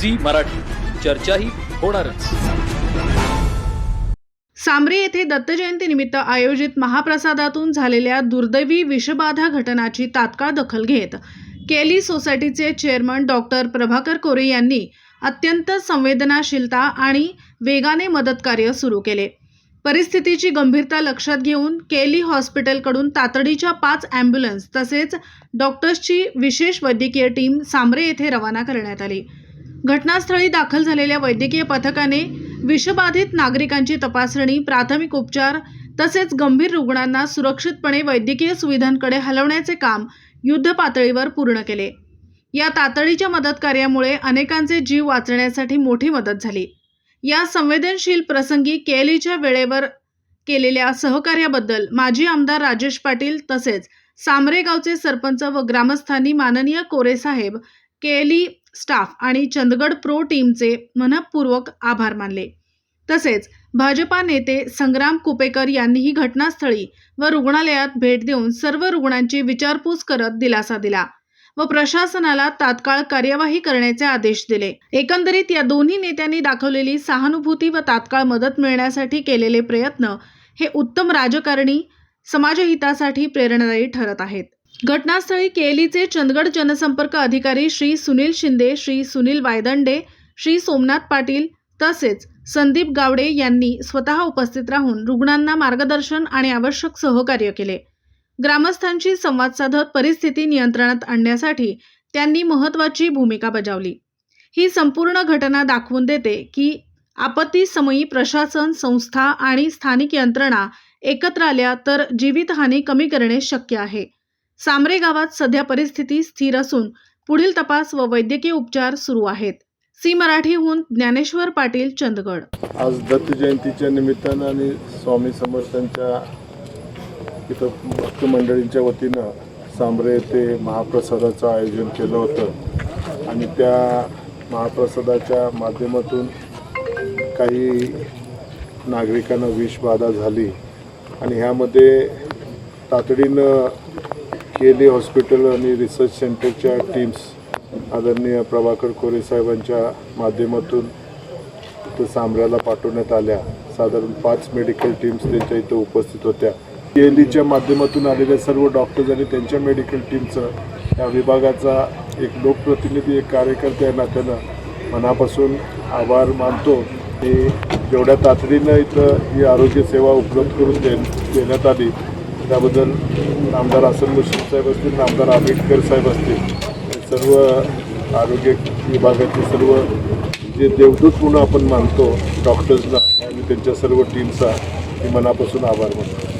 Zee Marathi. चर्चाही होणारच. सामरे येथे दत्त जयंतीनिमित्त आयोजित महाप्रसादातून झालेल्या दुर्दैवी विषबाधा घटनाची तात्काळ दखल घेत केली सोसायटीचे चेअरमन डॉक्टर प्रभाकर कोरे यांनी अत्यंत संवेदनाशीलता आणि वेगाने मदत कार्य सुरू केले. परिस्थितीची गंभीरता लक्षात घेऊन केली हॉस्पिटलकडून तातडीच्या पाच ॲम्ब्युलन्स तसेच डॉक्टर्सची विशेष वैद्यकीय टीम सामरे येथे रवाना करण्यात आली. घटनास्थळी दाखल झालेल्या वैद्यकीय पथकाने विषबाधित नागरिकांची तपासणी प्राथमिक उपचार तसेच गंभीर रुग्णांना सुरक्षितपणे वैद्यकीय सुविधांकडे हलवण्याचे काम युद्ध पातळीवर पूर्ण केले. या तातडीच्या मदत कार्यामुळे अनेकांचे जीव वाचण्यासाठी मोठी मदत झाली. या संवेदनशील प्रसंगी केलीच्या वेळेवर केलेल्या सहकार्याबद्दल माजी आमदार राजेश पाटील तसेच सामरे गावचे सरपंच व ग्रामस्थांनी माननीय कोरे साहेब केली स्टाफ आणि चंदगड प्रो टीमचे मनपूर्वक आभार मानले. तसेच भाजपा नेते संग्राम कुपेकर यांनीही घटनास्थळी व रुग्णालयात भेट देऊन सर्व रुग्णांची विचारपूस करत दिलासा दिला व प्रशासनाला तात्काळ कार्यवाही करण्याचे आदेश दिले. एकंदरीत या दोन्ही नेत्यांनी दाखवलेली सहानुभूती व तात्काळ मदत मिळण्यासाठी केलेले प्रयत्न हे उत्तम राजकारणी समाजहितासाठी प्रेरणादायी ठरत आहेत. घटनास्थळी केलीचे चंदगड जनसंपर्क अधिकारी श्री सुनील शिंदे श्री सुनील वायदंडे श्री सोमनाथ पाटील तसेच संदीप गावडे यांनी स्वतः उपस्थित राहून रुग्णांना मार्गदर्शन आणि आवश्यक सहकार्य केले. ग्रामस्थांशी संवाद साधत परिस्थिती नियंत्रणात आणण्यासाठी त्यांनी महत्त्वाची भूमिका बजावली. ही संपूर्ण घटना दाखवून देते की आपत्तीसमयी प्रशासन संस्था आणि स्थानिक यंत्रणा एकत्र आल्या तर जीवितहानी कमी करणे शक्य आहे. सामरे गावात सध्या परिस्थिती स्थिर असून पुढील तपास व वैद्यकीय उपचार सुरू आहेत. सी मराठीहून ज्ञानेश्वर पाटील चंदगड. आज दत्त जयंतीच्या निमित्तानं आणि स्वामी समर्थांच्या इथं भक्त मंडळींच्या वतीनं सांबरे येथे महाप्रसादाचं आयोजन केलं होतं. आणि त्या महाप्रसादाच्या माध्यमातून काही नागरिकांना विषबाधा झाली. आणि ह्यामध्ये तातडीनं केली हॉस्पिटल आणि रिसर्च सेंटरच्या टीम्स आदरणीय प्रभाकर कोरे साहेबांच्या माध्यमातून इथं सांबऱ्याला पाठवण्यात आल्या. साधारण पाच मेडिकल टीम्स त्यांच्या इथं उपस्थित होत्या. केलीच्या माध्यमातून आलेल्या सर्व डॉक्टर्स आणि त्यांच्या मेडिकल टीमचं या विभागाचा एक लोकप्रतिनिधी एक कार्यकर्ते या नात्यानं मनापासून आभार मानतो. की जेवढ्या तातडीनं इथं ही आरोग्य सेवा उपलब्ध करून दे देण्यात आली त्याबद्दल आमदार हसन मुश्रीफ साहेब असतील आमदार आंबेडकर साहेब असतील सर्व आरोग्य विभागाचे सर्व जे देवदूत म्हणून आपण मानतो डॉक्टर्सना आणि त्यांच्या सर्व टीमचा मी मनापासून आभार मानतो.